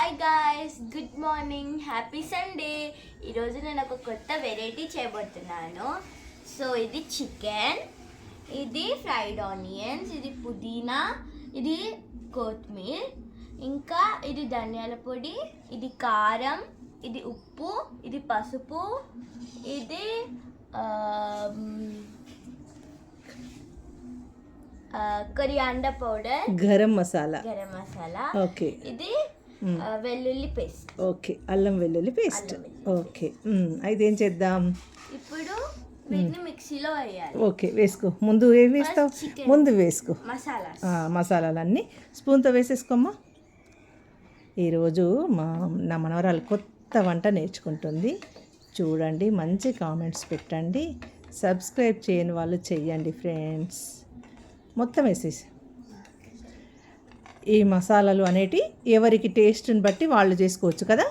Hi guys good morning happy Sunday ఈరోజు నేను ఒక కొత్త వెరైటీ చేయబోతున్నాను. సో ఇది చికెన్ ఇది ఫ్రైడ్ ఆనియన్స్ ఇది పుదీనా ఇది కొత్తిమీర ఇంకా ఇది ధనియాల పొడి ఇది కారం ఇది ఉప్పు ఇది పసుపు ఇది coriander powder garam masala. Garam masala okay ఇది వెల్లుల్లి పేస్ట్ ఓకే అల్లం వెల్లుల్లి పేస్ట్ ఓకే మ్, అయితే ఏం చేద్దాం? ఇప్పుడు వీటిని మిక్సీలో వేయాలి. ఓకే వేసుకో. ముందు ఏం వేస్తావు. ముందు వేసుకో. మసాలా మసాలాలన్నీ. స్పూన్తో వేసేసుకోమ్మా. ఈరోజు మా నా మనవరాలు కొత్త వంట నేర్చుకుంటుంది. చూడండి మంచి కామెంట్స్ పెట్టండి. సబ్స్క్రైబ్ చేయని వాళ్ళు చెయ్యండి ఫ్రెండ్స్ మొత్తం వేసేసి ఈ మసాలాలు అనేటి ఎవరికి టేస్ట్ని బట్టి వాళ్ళు చేసుకోవచ్చు కదా?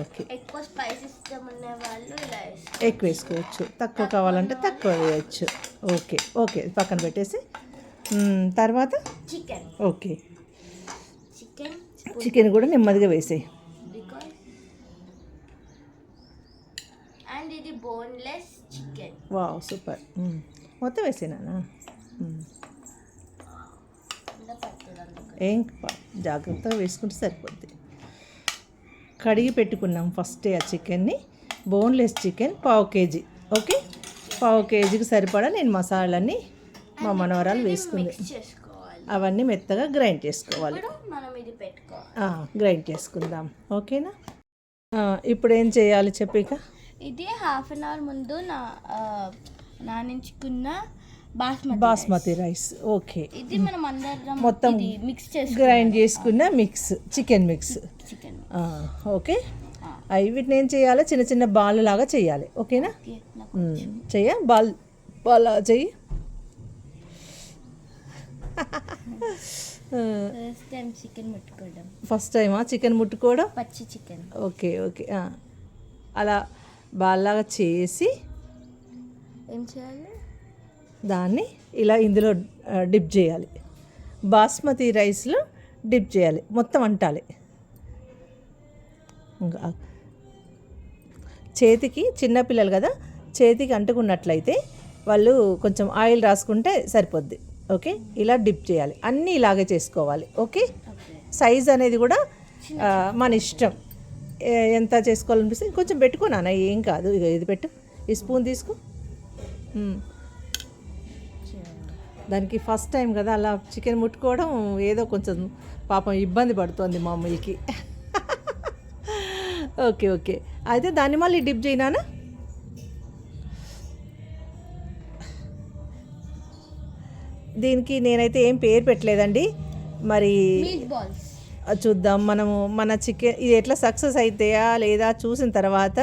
ఓకే. ఎక్కువ స్పైసెస్ ఇష్టం ఉన్న వాళ్ళు ఇలా వేస్తారు ఎక్కువ వేసుకోవచ్చు. తక్కువ కావాలంటే తక్కువ వేయచ్చు. Okay okay. పక్కన పెట్టేసి. తర్వాత? Chicken okay. చికెన్ చికెన్ కూడా నెమ్మదిగా వేసేయి. బికాస్ అండ్ ఇది బోన్లెస్ చికెన్ వావ్ సూపర్ మొత్తం వేసేనా ఏం జాగ్రత్తగా వేసుకుంటే సరిపోద్ది. కడిగి పెట్టుకున్నాం ఫస్టే ఆ చికెన్ని బోన్లెస్ చికెన్ పావు కేజీ. ఓకే? పావు కేజీకి సరిపడా నేను మసాలాన్ని మా మనవరాలు వేసుకుంది. అవన్నీ మెత్తగా గ్రైండ్ చేసుకోవాలి. గ్రైండ్ చేసుకుందాం. ఓకేనా? ఇప్పుడు ఏం చేయాలి చెప్పిక ఇది హాఫ్ అన్ అవర్ ముందు నా నానించుకున్న బాస్మతి బాస్మతి రైస్ ఓకే ఇది మనం అందరం మొత్తం మిక్స్ చేసి గ్రైండ్ చేసుకున్న mix chicken mix chicken okay అవి వీటిని ఏం చేయాలి? చిన్న చిన్న బాల్ లాగా చేయాలి. ఓకేనా? ఉమ్, చెయ్య? బాల్ బాల్ చెయ్యి. ఫస్ట్ టైం చికెన్ ముట్టుకోవడం. ఫస్ట్ టైమా చికెన్ ముట్టుకోవడం? పచ్చి చికెన్ ఓకే ఓకే. అలా బాల్ లాగా చేసి ఏం చేయాలి? దాన్ని ఇలా ఇందులో డిప్ చేయాలి. బాస్మతి రైస్లో డిప్ చేయాలి. మొత్తం అంటాలి. ఇంకా చేతికి చిన్నపిల్లలు కదా చేతికి అంటుకున్నట్లయితే వాళ్ళు కొంచెం ఆయిల్ రాసుకుంటే సరిపోద్ది. ఓకే? ఇలా డిప్ చేయాలి. అన్నీ ఇలాగే చేసుకోవాలి. ఓకే? సైజ్ అనేది కూడా మన ఇష్టం. ఎంత చేసుకోవాలనిపిస్తే కొంచెం పెట్టుకున్నాను ఏం కాదు. ఇక ఇది పెట్టు. ఈ స్పూన్ తీసుకో. దానికి ఫస్ట్ టైం కదా అలా చికెన్ ముట్టుకోవడం ఏదో కొంచెం పాపం ఇబ్బంది పడుతోంది మా అమ్మకి ఓకే ఓకే. అయితే దాన్ని మళ్ళీ డిప్ చేయనానా దీనికి నేనైతే ఏం పేరు పెట్టలేదండి. మరి చూద్దాం మనము మన చికెన్ ఇది ఎట్లా సక్సెస్ అవుతాయా లేదా చూసిన తర్వాత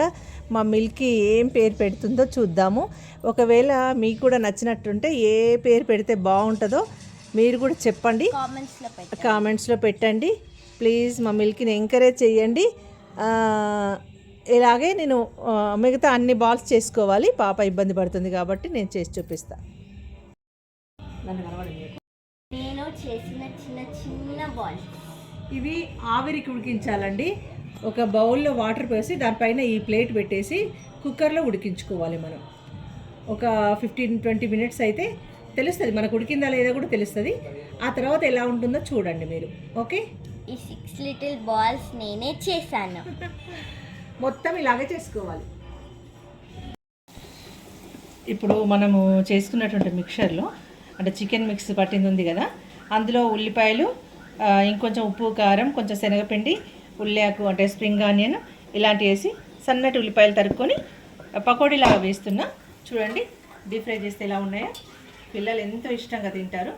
మా మిల్కీ ఏం పేరు పెడుతుందో చూద్దాము. ఒకవేళ మీకు కూడా నచ్చినట్టుంటే ఏ పేరు పెడితే బాగుంటుందో మీరు కూడా చెప్పండి. కామెంట్స్లో పెట్టి కామెంట్స్లో పెట్టండి. ప్లీజ్ మా మిల్కీని ఎంకరేజ్ చేయండి. ఆ, ఇలాగే నేను మిగతా అన్ని బాల్స్ చేసుకోవాలి. పాప ఇబ్బంది పడుతుంది కాబట్టి నేను చేసి చూపిస్తా. నేను చేసిన చిన్న చిన్న బాల్స్ ఇవి ఆవిరికి ఉడికించాలండి. ఒక బౌల్లో వాటర్ పోసి దానిపైన ఈ ప్లేట్ పెట్టేసి కుక్కర్లో ఉడికించుకోవాలి మనం. ఒక ఫిఫ్టీన్ ట్వంటీ మినిట్స్ అయితే తెలుస్తుంది మనకు ఉడికిందా లేదా కూడా తెలుస్తుంది. ఆ తర్వాత ఎలా ఉంటుందో చూడండి మీరు ఓకే? ఈ సిక్స్ లిటిల్ బాల్స్ నేనే చేశాను. మొత్తం ఇలాగే చేసుకోవాలి. ఇప్పుడు మనము చేసుకున్నటువంటి మిక్చర్లో అంటే చికెన్ మిక్స్ పట్టింది ఉంది కదా అందులో ఉల్లిపాయలు ఇంకొంచెం ఉప్పు కారం కొంచెం శనగపిండి ఉల్లాకు అంటే స్ప్రింగ్ ఆనియన్ ఇలాంటివి వేసి సన్నటి ఉల్లిపాయలు తరుక్కొని పకోడీలాగా వేస్తున్నా. చూడండి డీప్ ఫ్రై చేస్తే ఎలా ఉన్నాయో. పిల్లలు ఎంతో ఇష్టంగా తింటారు.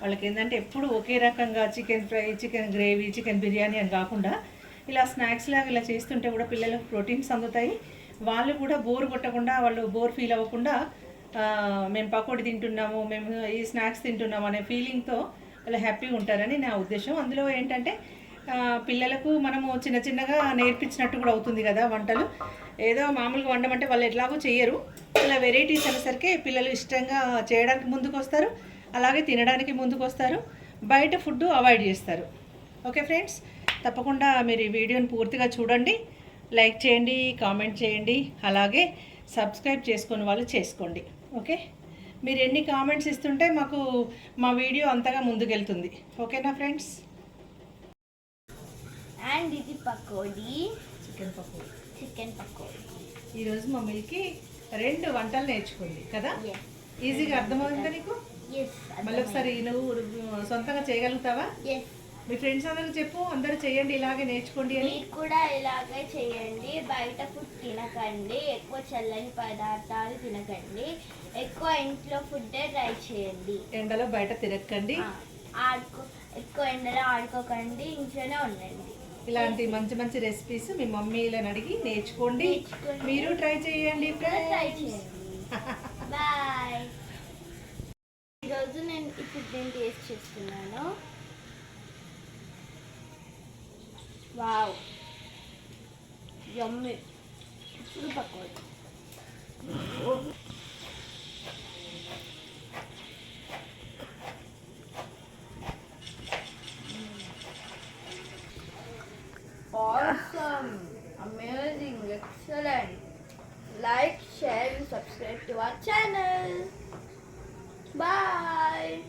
వాళ్ళకి ఏంటంటే ఎప్పుడు ఒకే రకంగా chicken fry chicken gravy chicken biryani అని కాకుండా ఇలా స్నాక్స్ లాగా ఇలా చేస్తుంటే కూడా పిల్లలకు ప్రోటీన్స్ అందుతాయి. వాళ్ళు కూడా బోర్ కొట్టకుండా వాళ్ళు బోర్ ఫీల్ అవ్వకుండా మేము పకోడీ తింటున్నాము మేము ఈ స్నాక్స్ తింటున్నాము అనే ఫీలింగ్తో వాళ్ళు హ్యాపీగా ఉంటారని నా ఉద్దేశం. అందులో ఏంటంటే పిల్లలకు మనము చిన్న చిన్నగా నేర్పించినట్టు కూడా అవుతుంది కదా వంటలు. ఏదో మామూలుగా వండమంటే వాళ్ళు ఎట్లాగో చేయరు ఇలా వెరైటీస్ అనేసరికి పిల్లలు ఇష్టంగా చేయడానికి ముందుకు వస్తారు అలాగే తినడానికి ముందుకు వస్తారు బయట ఫుడ్ అవాయిడ్ చేస్తారు. Okay friends? తప్పకుండా మీరు ఈ వీడియోని పూర్తిగా చూడండి. లైక్ చేయండి కామెంట్ చేయండి. అలాగే సబ్స్క్రైబ్ చేసుకుని వాళ్ళు చేసుకోండి. ఓకే? మీరు ఎన్ని కామెంట్స్ ఇస్తుంటే మాకు మా వీడియో అంతగా ముందుకెళ్తుంది. ఓకేనా ఫ్రెండ్స్? అండ్ ఇది పకోడీ. చికెన్ పప్పు చికెన్ పకోడీ. ఈరోజు మా మిల్కి రెండు వంటలు నేర్చుకుంది కదా? ఈజీగా అర్థమవుతుందా నీకు? మళ్ళీ ఒకసారి నువ్వు సొంతంగా చేయగలుగుతావా? మీ ఫ్రెండ్స్ అందరూ చెప్పు అందరూ చేయండి ఇలాగే నేర్చుకోండి అని. కూడా ఇలాగే చేయండి. బయట ఫుడ్ తినకండి. ఎక్కువ చల్లని పదార్థాలు తినకండి. ఎక్కువ ఇంట్లో ఫుడ్డే ట్రై చేయండి. ఎండలో బయట తిరగకండి ఆ, ఆడుకో ఎక్కువ ఎండలో ఆడుకోకండి. ఇంట్లోనే ఉండండి. ఇలాంటి మంచి మంచి రెసిపీస్ మీ మమ్మీలను అడిగి నేర్చుకోండి. మీరు ట్రై చేయండి బాయ్ ఈరోజు నేను ఇప్పుడు నేను టేస్ట్ చేస్తున్నాను. వావ్ యమ్మి ఇప్పుడు pakodi excellent. Like, share, and subscribe to our channel. Bye.